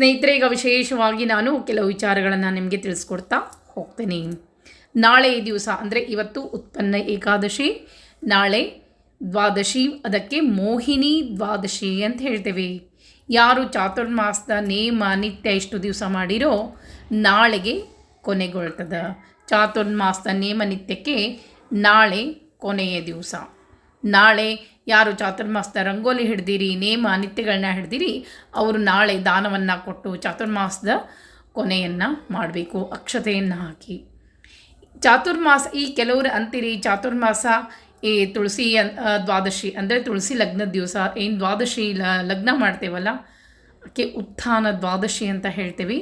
ಸ್ನೇಹಿತರೆ, ಈಗ ವಿಶೇಷವಾಗಿ ನಾನು ಕೆಲವು ವಿಚಾರಗಳನ್ನು ನಿಮಗೆ ತಿಳಿಸ್ಕೊಡ್ತಾ ಹೋಗ್ತೇನೆ. ನಾಳೆ ದಿವಸ, ಅಂದರೆ ಇವತ್ತು ಉತ್ಪನ್ನ ಏಕಾದಶಿ, ನಾಳೆ ದ್ವಾದಶಿ, ಅದಕ್ಕೆ ಮೋಹಿನಿ ದ್ವಾದಶಿ ಅಂತ ಹೇಳ್ತೇವೆ. ಯಾರು ಚಾತುರ್ಮಾಸದ, ನೇಮ, ನಿತ್ಯ ಇಷ್ಟು ದಿವಸ ಮಾಡಿರೋ ನಾಳೆಗೆ ಕೊನೆಗೊಳ್ತದೆ. ಚಾತುರ್ಮಾಸದ, ನೇಮ, ನಿತ್ಯಕ್ಕೆ ನಾಳೆ ಕೊನೆಯ ದಿವಸ. ನಾಳೆ ಯಾರು ಚಾತುರ್ಮಾಸದ ರಂಗೋಲಿ ಹಿಡ್ದಿರಿ, ನೇಮ ನಿತ್ಯಗಳನ್ನ ಹಿಡ್ದಿರಿ, ಅವರು ನಾಳೆ ದಾನವನ್ನು ಕೊಟ್ಟು ಚಾತುರ್ಮಾಸದ ಕೊನೆಯನ್ನು ಮಾಡಬೇಕು, ಅಕ್ಷತೆಯನ್ನು ಹಾಕಿ. ಚಾತುರ್ಮಾಸ ಈ ಕೆಲವರು ಅಂತೀರಿ ಚಾತುರ್ಮಾಸ ಈ ತುಳಸಿ ದ್ವಾದಶಿ, ಅಂದರೆ ತುಳಸಿ ಲಗ್ನದ ದಿವಸ, ಏನು ದ್ವಾದಶಿ ಲಗ್ನ ಮಾಡ್ತೇವಲ್ಲ ಅದಕ್ಕೆ ಉತ್ಥಾನ ದ್ವಾದಶಿ ಅಂತ ಹೇಳ್ತೀವಿ.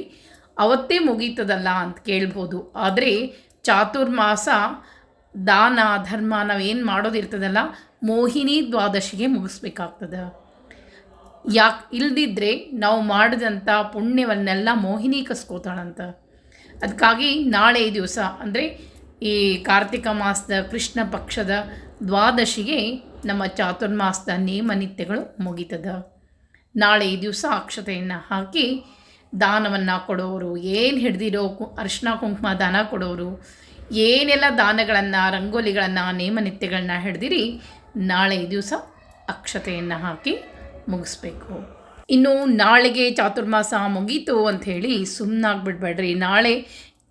ಅವತ್ತೇ ಮುಗೀತದಲ್ಲ ಅಂತ ಕೇಳ್ಬೋದು. ಆದರೆ ಚಾತುರ್ಮಾಸ ದಾನ, ಧರ್ಮ ನಾವೇನು ಮಾಡೋದಿರ್ತದಲ್ಲ ಮೋಹಿನಿ ದ್ವಾದಶಿಗೆ ಮುಗಿಸ್ಬೇಕಾಗ್ತದೆ. ಯಾಕೆ ಇಲ್ದಿದ್ರೆ ನಾವು ಮಾಡಿದಂಥ ಪುಣ್ಯವನ್ನೆಲ್ಲ ಮೋಹಿನಿ ಕಸ್ಕೋತಾಳಂತ. ಅದಕ್ಕಾಗಿ ನಾಳೆ ದಿವಸ ಅಂದರೆ ಈ ಕಾರ್ತಿಕ ಮಾಸದ ಕೃಷ್ಣ ಪಕ್ಷದ ದ್ವಾದಶಿಗೆ ನಮ್ಮ ಚಾತುರ್ಮಾಸದ ನೇಮ ನಿತ್ಯಗಳು ಮುಗೀತದ. ನಾಳೆ ಈ ದಿವಸ ಅಕ್ಷತೆಯನ್ನು ಹಾಕಿ ದಾನವನ್ನು ಕೊಡೋರು, ಏನು ಹಿಡ್ದಿರೋ ಅರಿಶಿನ ಕುಂಕುಮ ದಾನ ಕೊಡೋರು ಏನೆಲ್ಲ ದಾನಗಳನ್ನು, ರಂಗೋಲಿಗಳನ್ನು, ನೇಮನಿತ್ಯಗಳನ್ನ ಹಿಡ್ದಿರಿ, ನಾಳೆ ದಿವಸ ಅಕ್ಷತೆಯನ್ನು ಹಾಕಿ ಮುಗಿಸ್ಬೇಕು. ಇನ್ನು ನಾಳೆಗೆ ಚಾತುರ್ಮಾಸ ಮುಗೀತು ಅಂಥೇಳಿ ಸುಮ್ಮನಾಗ್ಬಿಡ್ಬೇಡ್ರಿ ನಾಳೆ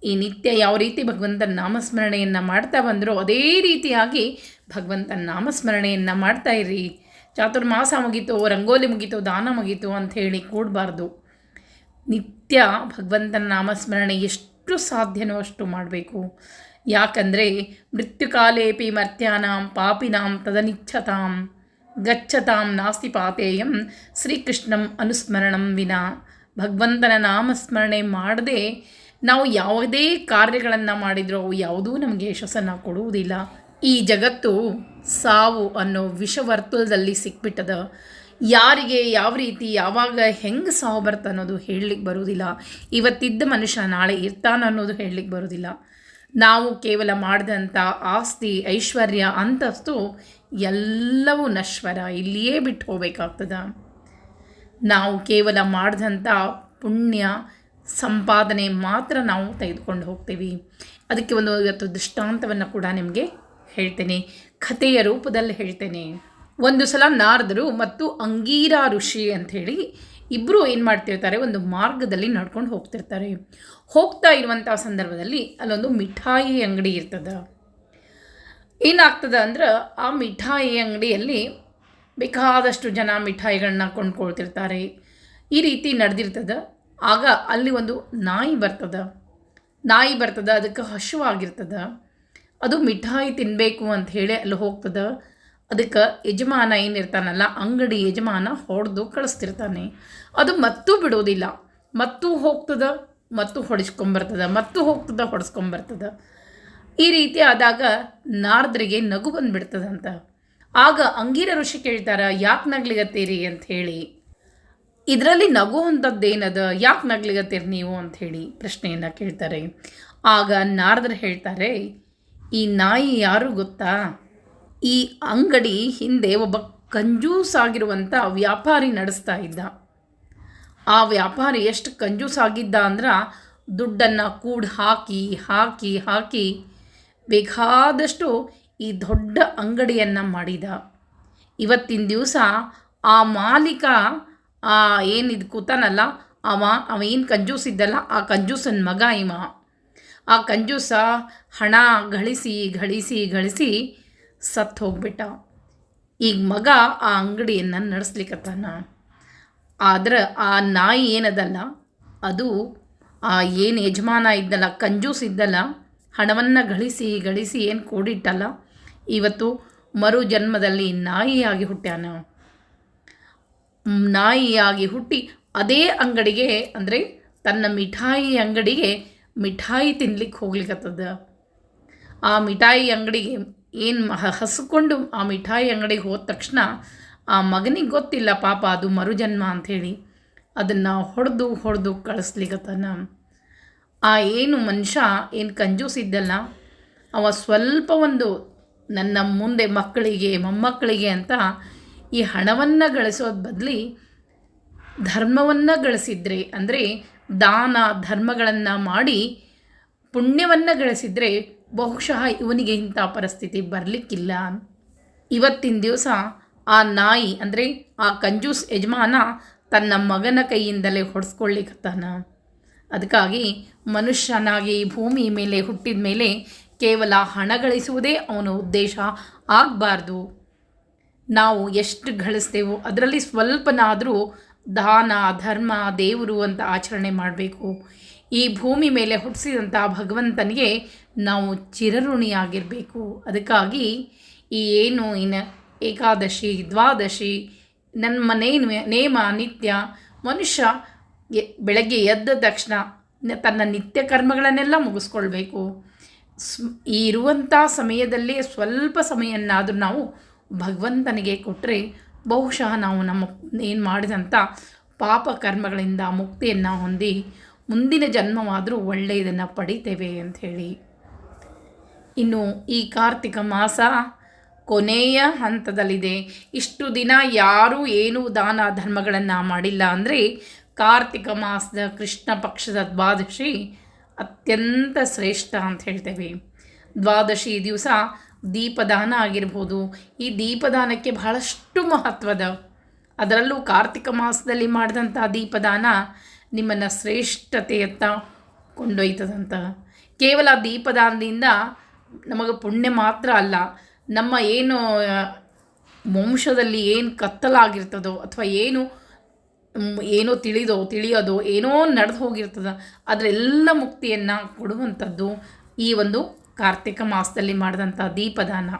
ಈ ನಿತ್ಯ ಯಾವ ರೀತಿ ಭಗವಂತನ ನಾಮಸ್ಮರಣೆಯನ್ನು ಮಾಡ್ತಾ ಬಂದರೂ ಅದೇ ರೀತಿಯಾಗಿ ಭಗವಂತನ ನಾಮಸ್ಮರಣೆಯನ್ನು ಮಾಡ್ತಾ ಇರಿ. ಚಾತುರ್ಮಾಸ ಮುಗೀತು, ರಂಗೋಲಿ ಮುಗೀತು, ದಾನ ಮುಗೀತು ಅಂಥೇಳಿ ಕೂಡಬಾರ್ದು. ನಿತ್ಯ ಭಗವಂತನ ನಾಮಸ್ಮರಣೆ ಎಷ್ಟು ಸಾಧ್ಯನೋ ಅಷ್ಟು ಮಾಡಬೇಕು. ಯಾಕಂದರೆ ಮೃತ್ಯುಕಾಲೇಪಿ ಮರ್ತ್ಯಾನಾಂ ಪಾಪಿನಾಂ ತದನಿಚ್ಛತಾಂ ಗಚ್ಚತಾಂ ನಾಸ್ತಿ ಪಾತೇಯಂ ಶ್ರೀಕೃಷ್ಣಂ ಅನುಸ್ಮರಣಂ ವಿನಾ. ಭಗವಂತನ ನಾಮಸ್ಮರಣೆ ಮಾಡದೆ ನಾವು ಯಾವುದೇ ಕಾರ್ಯಗಳನ್ನು ಮಾಡಿದರೂ ಅವು ಯಾವುದೂ ನಮಗೆ ಯಶಸ್ಸನ್ನು ಕೊಡುವುದಿಲ್ಲ. ಈ ಜಗತ್ತು ಸಾವು ಅನ್ನೋ ವಿಷವರ್ತುಲದಲ್ಲಿ ಸಿಕ್ಬಿಟ್ಟದ. ಯಾರಿಗೆ ಯಾವ ರೀತಿ ಯಾವಾಗ ಹೆಂಗೆ ಸಾವು ಬರ್ತ ಅನ್ನೋದು ಹೇಳಲಿಕ್ಕೆ ಬರೋದಿಲ್ಲ. ಇವತ್ತಿದ್ದ ಮನುಷ್ಯ ನಾಳೆ ಇರ್ತಾನ ಅನ್ನೋದು ಹೇಳಲಿಕ್ಕೆ ಬರೋದಿಲ್ಲ. ನಾವು ಕೇವಲ ಮಾಡಿದಂಥ ಆಸ್ತಿ, ಐಶ್ವರ್ಯ ಅಂತಸ್ತು ಎಲ್ಲವೂ ನಶ್ವರ. ಇಲ್ಲಿಯೇ ಬಿಟ್ಟು ಹೋಗಬೇಕಾಗ್ತದೆ. ನಾವು ಕೇವಲ ಮಾಡಿದಂಥ ಪುಣ್ಯ, ಸಂಪಾದನೆ ಮಾತ್ರ ನಾವು ತೆಗೆದುಕೊಂಡು ಹೋಗ್ತೀವಿ. ಅದಕ್ಕೆ ಒಂದು ಇವತ್ತು ದೃಷ್ಟಾಂತವನ್ನು ಕೂಡ ನಿಮಗೆ ಹೇಳ್ತೇನೆ. ಕಥೆಯ ರೂಪದಲ್ಲಿ ಹೇಳ್ತೇನೆ. ಒಂದು ಸಲ ನಾರದರು ಮತ್ತು ಅಂಗೀರ ಋಷಿ ಅಂಥೇಳಿ ಇಬ್ಬರು ಏನು ಮಾಡ್ತಿರ್ತಾರೆ, ಒಂದು ಮಾರ್ಗದಲ್ಲಿ ನಡ್ಕೊಂಡು ಹೋಗ್ತಿರ್ತಾರೆ. ಹೋಗ್ತಾ ಇರುವಂಥ ಸಂದರ್ಭದಲ್ಲಿ ಅಲ್ಲೊಂದು ಮಿಠಾಯಿ ಅಂಗಡಿ ಇರ್ತದೆ. ಏನಾಗ್ತದೆ ಅಂದ್ರೆ ಆ ಮಿಠಾಯಿ ಅಂಗಡಿಯಲ್ಲಿ ಬೇಕಾದಷ್ಟು ಜನ ಮಿಠಾಯಿಗಳನ್ನ ಕೊಂಡ್ಕೊಳ್ತಿರ್ತಾರೆ. ಈ ರೀತಿ ನಡೆದಿರ್ತದೆ. ಆಗ ಅಲ್ಲಿ ಒಂದು ನಾಯಿ ಬರ್ತದೆ. ನಾಯಿ ಬರ್ತದೆ, ಅದಕ್ಕೆ ಹಶುವಾಗಿರ್ತದೆ. ಅದು ಮಿಠಾಯಿ ತಿನ್ನಬೇಕು ಅಂತ ಹೇಳಿ ಅಲ್ಲಿ ಹೋಗ್ತದೆ. ಅದಕ್ಕೆ ಯಜಮಾನ ಏನಿರ್ತಾನಲ್ಲ, ಅಂಗಡಿ ಯಜಮಾನ ಹೊಡೆದು ಕಳಿಸ್ತಿರ್ತಾನೆ. ಅದು ಮತ್ತೂ ಬಿಡೋದಿಲ್ಲ ಮತ್ತೂ ಹೋಗ್ತದ, ಮತ್ತು ಹೊಡಿಸ್ಕೊಂಬರ್ತದ, ಮತ್ತು ಹೋಗ್ತದ, ಹೊಡೆಸ್ಕೊಂಬರ್ತದೆ. ಈ ರೀತಿ ಆದಾಗ ನಾರದರಿಗೆ ನಗು ಬಂದುಬಿಡ್ತದಂತ. ಆಗ ಅಂಗೀರ ಋಷಿ ಕೇಳ್ತಾರ, ಯಾಕೆ ನಗ್ಲಿಗತ್ತೀರಿ ಅಂತ ಹೇಳಿ. ಇದರಲ್ಲಿ ನಗು ಅಂಥದ್ದೇನದ ಯಾಕೆ ನಗ್ಲಿಗತ್ತೀರಿ ನೀವು ಹೇಳಿ ಪ್ರಶ್ನೆಯನ್ನು ಕೇಳ್ತಾರೆ. ಆಗ ನಾರದರು ಹೇಳ್ತಾರೆ, ಈ ನಾಯಿ ಯಾರು ಗೊತ್ತಾ? ಈ ಅಂಗಡಿ ಹಿಂದೆ ಒಬ್ಬ ಕಂಜೂಸ್ ಆಗಿರುವಂಥ ವ್ಯಾಪಾರಿ ನಡೆಸ್ತಾ ಇದ್ದ. ಆ ವ್ಯಾಪಾರಿ ಎಷ್ಟು ಕಂಜೂಸ್ ಆಗಿದ್ದ ಅಂದ್ರೆ ದುಡ್ಡನ್ನು ಕೂಡ ಹಾಕಿ ಹಾಕಿ ಹಾಕಿ ಬೇಕಾದಷ್ಟು ಈ ದೊಡ್ಡ ಅಂಗಡಿಯನ್ನು ಮಾಡಿದ. ಇವತ್ತಿನ ದಿವಸ ಆ ಮಾಲೀಕ, ಆ ಏನಿದು ಕೂತಾನಲ್ಲ, ಅವ ಅವ ಏನು ಕಂಜೂಸ್ ಇದ್ದಲ್ಲ, ಆ ಕಂಜೂಸನ ಮಗ ಇವ. ಆ ಕಂಜೂಸ ಹಣ ಗಳಿಸಿ ಗಳಿಸಿ ಗಳಿಸಿ ಸತ್ತು ಹೋಗ್ಬಿಟ್ಟ. ಈಗ ಮಗ ಆ ಅಂಗಡಿಯನ್ನು ನಡೆಸ್ಲಿಕ್ಕತ್ತಾನ ಆದ್ರೆ ಆ ನಾಯಿ ಏನದಲ್ಲ? ಅದು ಆ ಏನು ಯಜಮಾನ ಇದ್ದಲ್ಲ, ಕಂಜೂಸ್ ಇದ್ದಲ್ಲ, ಹಣವನ್ನು ಗಳಿಸಿ ಗಳಿಸಿ ಏನು ಕೂಡಿಟ್ಟಲ್ಲ? ಇವತ್ತು ಮರು ಜನ್ಮದಲ್ಲಿ ನಾಯಿಯಾಗಿ ಹುಟ್ಟ್ಯಾನ. ನಾಯಿಯಾಗಿ ಹುಟ್ಟಿ ಅದೇ ಅಂಗಡಿಗೆ, ಅಂದರೆ ತನ್ನ ಮಿಠಾಯಿ ಅಂಗಡಿಗೆ ಮಿಠಾಯಿ ತಿನ್ಲಿಕ್ಕೆ ಹೋಗ್ಲಿಕ್ಕತ್ತದ ಆ ಮಿಠಾಯಿ ಅಂಗಡಿಗೆ ಏನು ಹಸ್ಕೊಂಡು ಆ ಮಿಠಾಯಿ ಅಂಗಡಿಗೆ ಹೋದ ತಕ್ಷಣ ಆ ಮಗನಿಗೆ ಗೊತ್ತಿಲ್ಲ, ಪಾಪ ಅದು ಮರುಜನ್ಮ ಅಂಥೇಳಿ ಅದನ್ನು ಹೊಡೆದು ಹೊಡೆದು ಕಳಿಸ್ಲಿಕ್ಕತ್ತಾನ ಆ ಏನು ಮನುಷ್ಯ ಏನು ಕಂಜೂಸ್ ಇದ್ದಲ್ಲ ಅವ ಸ್ವಲ್ಪ ಒಂದು ನನ್ನ ಮುಂದೆ ಮಕ್ಕಳಿಗೆ, ಮೊಮ್ಮಕ್ಕಳಿಗೆ ಅಂತ ಈ ಹಣವನ್ನು ಗಳಿಸೋದು ಬದಲಿ ಧರ್ಮವನ್ನು ಗಳಿಸಿದರೆ, ಅಂದರೆ ದಾನ ಧರ್ಮಗಳನ್ನು ಮಾಡಿ ಪುಣ್ಯವನ್ನು ಗಳಿಸಿದರೆ ಬಹುಶಃ ಇವನಿಗೆ ಇಂಥ ಪರಿಸ್ಥಿತಿ ಬರಲಿಕ್ಕಿಲ್ಲ. ಇವತ್ತಿನ ದಿವಸ ಆ ನಾಯಿ, ಅಂದರೆ ಆ ಕಂಜೂಸ್ ಯಜಮಾನ ತನ್ನ ಮಗನ ಕೈಯಿಂದಲೇ ಹೊಡೆಸ್ಕೊಳ್ಳಿಕತ್ತಾನ. ಅದಕ್ಕಾಗಿ ಮನುಷ್ಯನಾಗಿ ಭೂಮಿ ಮೇಲೆ ಹುಟ್ಟಿದ ಮೇಲೆ ಕೇವಲ ಹಣ ಗಳಿಸುವುದೇ ಅವನ ಉದ್ದೇಶ ಆಗಬಾರ್ದು. ನಾವು ಎಷ್ಟು ಗಳಿಸ್ತೇವೋ ಅದರಲ್ಲಿ ಸ್ವಲ್ಪನಾದರೂ ದಾನ, ಧರ್ಮ, ದೇವರು ಅಂತ ಆಚರಣೆ ಮಾಡಬೇಕು. ಈ ಭೂಮಿ ಮೇಲೆ ಹುಟ್ಟಿಸಿದಂಥ ಭಗವಂತನಿಗೆ ನಾವು ಚಿರಋಣಿಯಾಗಿರಬೇಕು. ಅದಕ್ಕಾಗಿ ಈ ಏನು ಇನ್ನು ಏಕಾದಶಿ, ದ್ವಾದಶಿ ನಮ್ಮ ನೇಮ ನೇಮ, ನಿತ್ಯ, ಮನುಷ್ಯ ಬೆಳಗ್ಗೆ ಎದ್ದ ತಕ್ಷಣ ತನ್ನ ನಿತ್ಯ ಕರ್ಮಗಳನ್ನೆಲ್ಲ ಮುಗಿಸ್ಕೊಳ್ಬೇಕು. ಈ ಇರುವಂಥ ಸಮಯದಲ್ಲಿ ಸ್ವಲ್ಪ ಸಮಯನ್ನಾದರೂ ನಾವು ಭಗವಂತನಿಗೆ ಕೊಟ್ಟರೆ ಬಹುಶಃ ನಾವು ನಮ್ಮ, ಏನು ಮಾಡಿದಂಥ ಪಾಪ ಕರ್ಮಗಳಿಂದ ಮುಕ್ತಿಯನ್ನು ಹೊಂದಿ ಮುಂದಿನ ಜನ್ಮವಾದರೂ ಒಳ್ಳೆಯದನ್ನು ಪಡಿತೇವೆ ಅಂಥೇಳಿ. ಇನ್ನು ಈ ಕಾರ್ತಿಕ ಮಾಸ ಕೊನೆಯ ಹಂತದಲ್ಲಿದೆ. ಇಷ್ಟು ದಿನ ಯಾರೂ ಏನೂ ದಾನ ಧರ್ಮಗಳನ್ನು ಮಾಡಿಲ್ಲ ಅಂದರೆ ಕಾರ್ತಿಕ ಮಾಸದ ಕೃಷ್ಣ ಪಕ್ಷದ ದ್ವಾದಶಿ ಅತ್ಯಂತ ಶ್ರೇಷ್ಠ ಅಂತ ಹೇಳ್ತೇವೆ. ದ್ವಾದಶಿ ದಿವಸ ದೀಪದಾನ ಆಗಿರ್ಬೋದು. ಈ ದೀಪದಾನಕ್ಕೆ ಬಹಳಷ್ಟು ಮಹತ್ವದ. ಅದರಲ್ಲೂ ಕಾರ್ತಿಕ ಮಾಸದಲ್ಲಿ ಮಾಡಿದಂಥ ದೀಪದಾನ ನಿಮ್ಮನ್ನು ಶ್ರೇಷ್ಠತೆಯತ್ತ ಕೊಂಡೊಯ್ತದಂತ. ಕೇವಲ ದೀಪದಾನದಿಂದ ನಮಗೆ ಪುಣ್ಯ ಮಾತ್ರ ಅಲ್ಲ, ನಮ್ಮ ಏನು ವಂಶದಲ್ಲಿ ಏನು ಕತ್ತಲಾಗಿರ್ತದೋ ಅಥವಾ ಏನು ಏನೋ ತಿಳಿದೋ, ತಿಳಿಯೋದೋ, ಏನೋ ನಡೆದು ಹೋಗಿರ್ತದ, ಅದರೆಲ್ಲ ಮುಕ್ತಿಯನ್ನು ಕೊಡುವಂಥದ್ದು ಈ ಒಂದು ಕಾರ್ತಿಕ ಮಾಸದಲ್ಲಿ ಮಾಡಿದಂಥ ದೀಪದಾನ.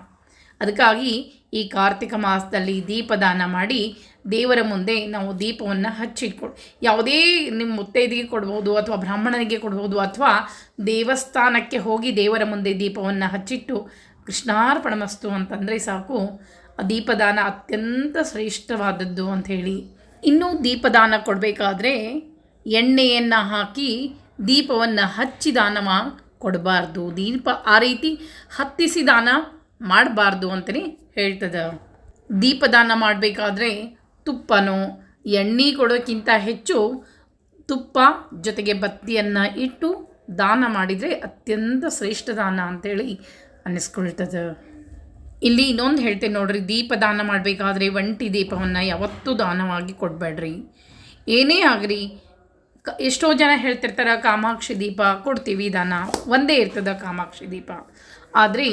ಅದಕ್ಕಾಗಿ ಈ ಕಾರ್ತಿಕ ಮಾಸದಲ್ಲಿ ದೀಪದಾನ ಮಾಡಿ ದೇವರ ಮುಂದೆ ನಾವು ದೀಪವನ್ನು ಹಚ್ಚಿಟ್ಕೊ ಯಾವುದೇ ನಿಮ್ಮ ಮುತ್ತೈದಿಗೆ ಕೊಡ್ಬೋದು ಅಥವಾ ಬ್ರಾಹ್ಮಣನಿಗೆ ಕೊಡ್ಬೋದು ಅಥವಾ ದೇವಸ್ಥಾನಕ್ಕೆ ಹೋಗಿ ದೇವರ ಮುಂದೆ ದೀಪವನ್ನು ಹಚ್ಚಿಟ್ಟು ಕೃಷ್ಣಾರ್ಪಣಮಸ್ತು ಅಂತಂದರೆ ಸಾಕು. ದೀಪದಾನ ಅತ್ಯಂತ ಶ್ರೇಷ್ಠವಾದದ್ದು ಅಂಥೇಳಿ. ಇನ್ನೂ ದೀಪದಾನ ಕೊಡಬೇಕಾದ್ರೆ ಎಣ್ಣೆಯನ್ನು ಹಾಕಿ ದೀಪವನ್ನು ಹಚ್ಚಿ ದಾನ ಕೊಡಬಾರ್ದು. ದೀಪ ಆ ರೀತಿ ಹತ್ತಿಸಿ ದಾನ ಮಾಡಬಾರ್ದು ಅಂತಲೇ ಹೇಳ್ತದೆ. ದೀಪದಾನ ಮಾಡಬೇಕಾದ್ರೆ ತುಪ್ಪನೋ, ಎಣ್ಣೆ ಕೊಡೋಕ್ಕಿಂತ ಹೆಚ್ಚು ತುಪ್ಪ ಜೊತೆಗೆ ಬತ್ತಿಯನ್ನು ಇಟ್ಟು ದಾನ ಮಾಡಿದರೆ ಅತ್ಯಂತ ಶ್ರೇಷ್ಠ ದಾನ ಅಂತೇಳಿ ಅನ್ನಿಸ್ಕೊಳ್ತದೆ. ಇಲ್ಲಿ ಇನ್ನೊಂದು ಹೇಳ್ತೇನೆ ನೋಡ್ರಿ ದೀಪ ದಾನ ಮಾಡಬೇಕಾದ್ರೆ ಒಂಟಿ ದೀಪವನ್ನು ಯಾವತ್ತೂ ದಾನವಾಗಿ ಕೊಡಬೇಡ್ರಿ. ಏನೇ ಆಗಲಿ, ಕ, ಎಷ್ಟೋ ಜನ ಹೇಳ್ತಿರ್ತಾರೆ, ಕಾಮಾಕ್ಷಿ ದೀಪ ಕೊಡ್ತೀವಿ ದಾನ, ಒಂದೇ ಇರ್ತದೆ ಕಾಮಾಕ್ಷಿ ದೀಪ. ಆದರೆ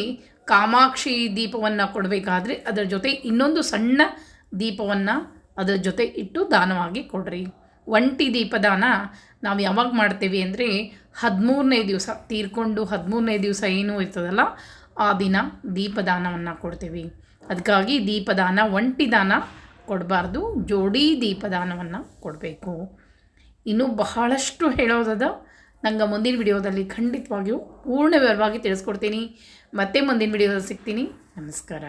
ಕಾಮಾಕ್ಷಿ ದೀಪವನ್ನು ಕೊಡಬೇಕಾದ್ರೆ ಅದರ ಜೊತೆ ಇನ್ನೊಂದು ಸಣ್ಣ ದೀಪವನ್ನು ಅದರ ಜೊತೆ ಇಟ್ಟು ದಾನವಾಗಿ ಕೊಡ್ರಿ. ಒಂಟಿ ದೀಪದಾನ ನಾವು ಯಾವಾಗ ಮಾಡ್ತೇವೆ ಅಂದರೆ ಹದಿಮೂರನೇ ದಿವಸ, ತೀರ್ಕೊಂಡು ಹದಿಮೂರನೇ ದಿವಸ ಏನು ಇರ್ತದಲ್ಲ, ಆ ದಿನ ದೀಪದಾನವನ್ನು ಕೊಡ್ತೀವಿ. ಅದಕ್ಕಾಗಿ ದೀಪದಾನ, ಒಂಟಿ ದಾನ ಕೊಡಬಾರ್ದು, ಜೋಡಿ ದೀಪದಾನವನ್ನು ಕೊಡಬೇಕು. ಇನ್ನೂ ಬಹಳಷ್ಟು ಹೇಳೋದದ, ನಂಗೆ ಮುಂದಿನ ವಿಡಿಯೋದಲ್ಲಿ ಖಂಡಿತವಾಗಿಯೂ ಪೂರ್ಣ ವಿವರವಾಗಿ ತಿಳಿಸ್ಕೊಡ್ತೀನಿ. ಮತ್ತೆ ಮುಂದಿನ ವಿಡಿಯೋದಲ್ಲಿ ಸಿಗ್ತೀನಿ. ನಮಸ್ಕಾರ.